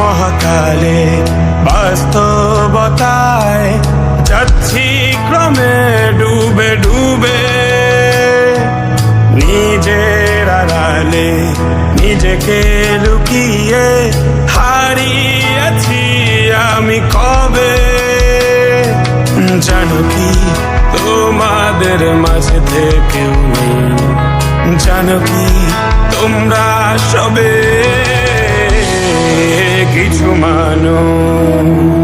আড়ালে বাস্তবতায় যাচ্ছি ক্রমে ডুবে ডুবে। নিজের আড়ালে নিজেকে লুকিয়ে হারিয়েছি আমি কবে? জানো কি তোমাদের মাঝে নেই। জানো কি তোমরা সবে কিছু মানুষ।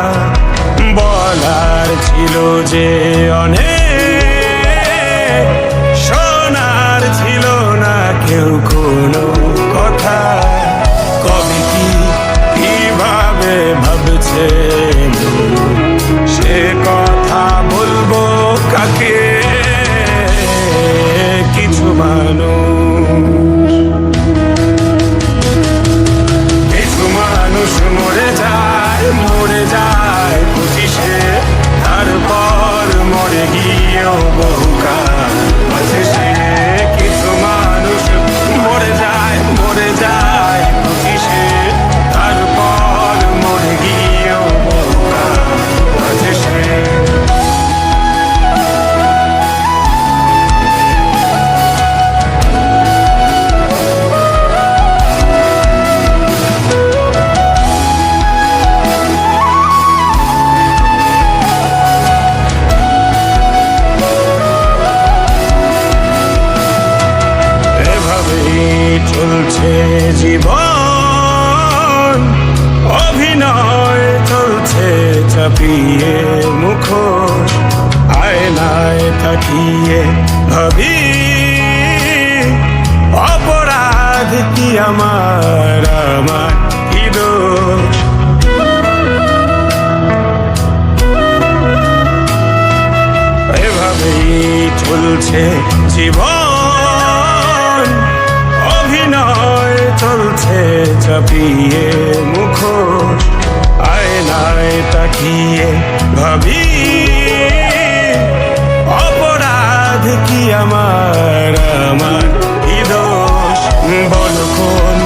ছিল যে অনেক সোনার ছিল না কেউ কোনো। চাপিয়ে মুখোশ, আয়নায় তাকিয়ে ভাবি, অপরাধ কি আমার আমার কি চলছে জীবন, অভিনয় চলছে চাপিয়ে মুখোশ, আয়নায় তাকিয়ে ভাবি অপরাধ কি আমার? আমার দোষ? বলো কোন